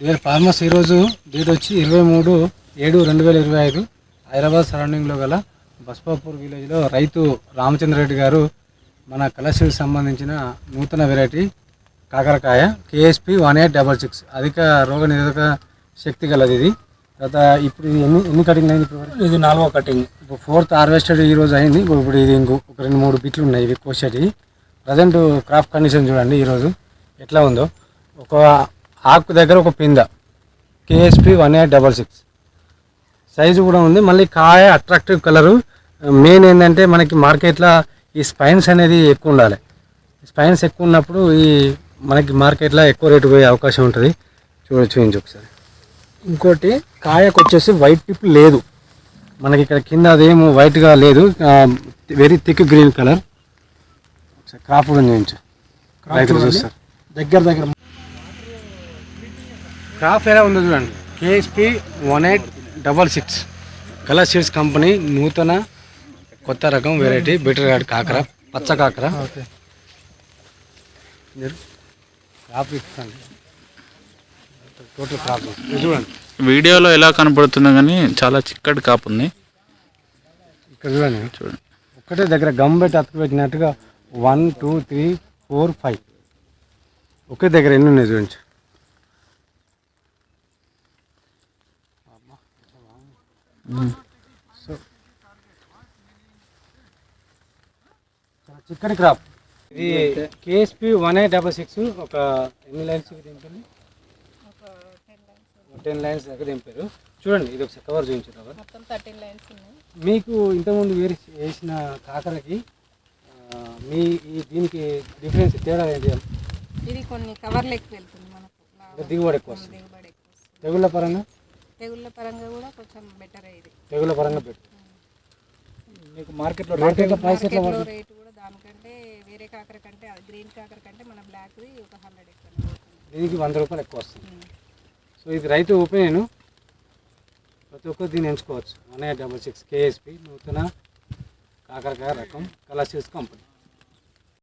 Dear farmers ఈరోజు date వచ్చి ఇరవై మూడు ఏడు రెండు వేల ఇరవై ఐదు హైదరాబాద్ సరౌండింగ్లో గల బస్పాపూర్ విలేజ్లో రైతు రామచంద్రరెడ్డి గారు మన కలర్స్కి సంబంధించిన నూతన వెరైటీ కాకరకాయ KSP one eight double six అధిక రోగ నిరోధక శక్తి గలది ఇది. తర్వాత ఇప్పుడు ఇది ఎన్ని ఎన్ని కటింగ్ అయింది ఇప్పుడు? ఇది నాలుగో కటింగ్. ఇప్పుడు ఫోర్త్ హార్వెస్టెడ్ ఈ రోజు అయింది. ఇప్పుడు ఇప్పుడు ఇది ఇంకో ఒక రెండు మూడు బిట్లు ఉన్నాయి ఇవి కోసేటి ప్రజెంట్ క్రాప్ కండిషన్ చూడండి ఈరోజు. ఎట్లా ఉందో. ఒక ఆకు దగ్గర ఒక పింద. KSP one eight double six size కూడా ఉంది. మళ్ళీ కాయ అట్రాక్టివ్ కలరు మెయిన్ ఏంటంటే మనకి మార్కెట్లో ఈ స్పైన్స్ అనేది ఎక్కువ ఉండాలి. స్పైన్స్ ఎక్కువ ఉన్నప్పుడు ఈ మనకి మార్కెట్లో ఎక్కువ రేటు పోయే అవకాశం ఉంటుంది. చూడ చూపించు ఒకసారి. ఇంకోటి కాయకు వచ్చేసి వైట్ టిప్ లేదు. మనకి ఇక్కడ కింద అదేం వైట్గా లేదు. Very thick green colour crop కూడా చూపించు. రైతులు చూడండి. చూస్తారు. దగ్గర దగ్గర. క్రాప్ ఎలా ఉందో చూడండి. KSP one eight double six colour seeds company నూతన కొత్త రకం వెరైటీ బెటర్ గార్డ్ కాకర పచ్చ కాకర. ఓకే. మీరు క్రాప్ ఇస్తాను. టోటల్ క్రాప్ చూడండి. వీడియోలో ఎలా కనపడుతుందో కానీ చాలా చిక్కటి కాపు ఉంది. ఇక్కడ చూడండి. చూడండి. ఒక్కటే దగ్గర గమ్ పెట్టి అతుకు పెట్టినట్టుగా one two three four five ఒకే దగ్గర ఎన్ని ఉన్నాయి చూడండి. సో చిక్కటి క్రాప్ ఇది KSP one eight double six ఒక ఎన్ని లైన్స్ దింపండి టెన్ లైన్స్ దగ్గర దింపారు. చూడండి ఇది ఒకసారి కవర్ చూపించు కవర్ మొత్తం థర్టీన్ లైన్స్ ఉన్నాయి. మీకు ఇంతకుముందు వేరి వేసిన కాకరకి మీ ఈ దీనికి డిఫరెన్స్ తేడా ఏంటి? ఇది కొన్ని కవర్లు ఎక్కువ వెళ్తుంది మనకు. దిగుబడి ఎక్కువ వస్తుంది. తెగుళ్ళ పరంగా? తెగుళ్ళ పరంగా కూడా కొంచెం బెటర్ ఇది. తెగుళ్ళ పరంగా పెట్టు మీకు మార్కెట్లో మార్కెట్లో ప్రైస్ రేటు కూడా దానికంటే వేరే కాకర కంటే గ్రీన్ కాకర కంటే మన బ్లాక్ది ఒక హండ్రెడ్ ఎక్కువ. దీనికి వంద రూపాయలు ఎక్కువ వస్తుంది. సో ఇది రైతు ఒపీనియన్ ప్రతి ఒక్కరు దీన్ని ఎంచుకోవచ్చు. One eight double six KSP నూతన కాకరకాయ రకం కలర్సిస్ కంపెనీ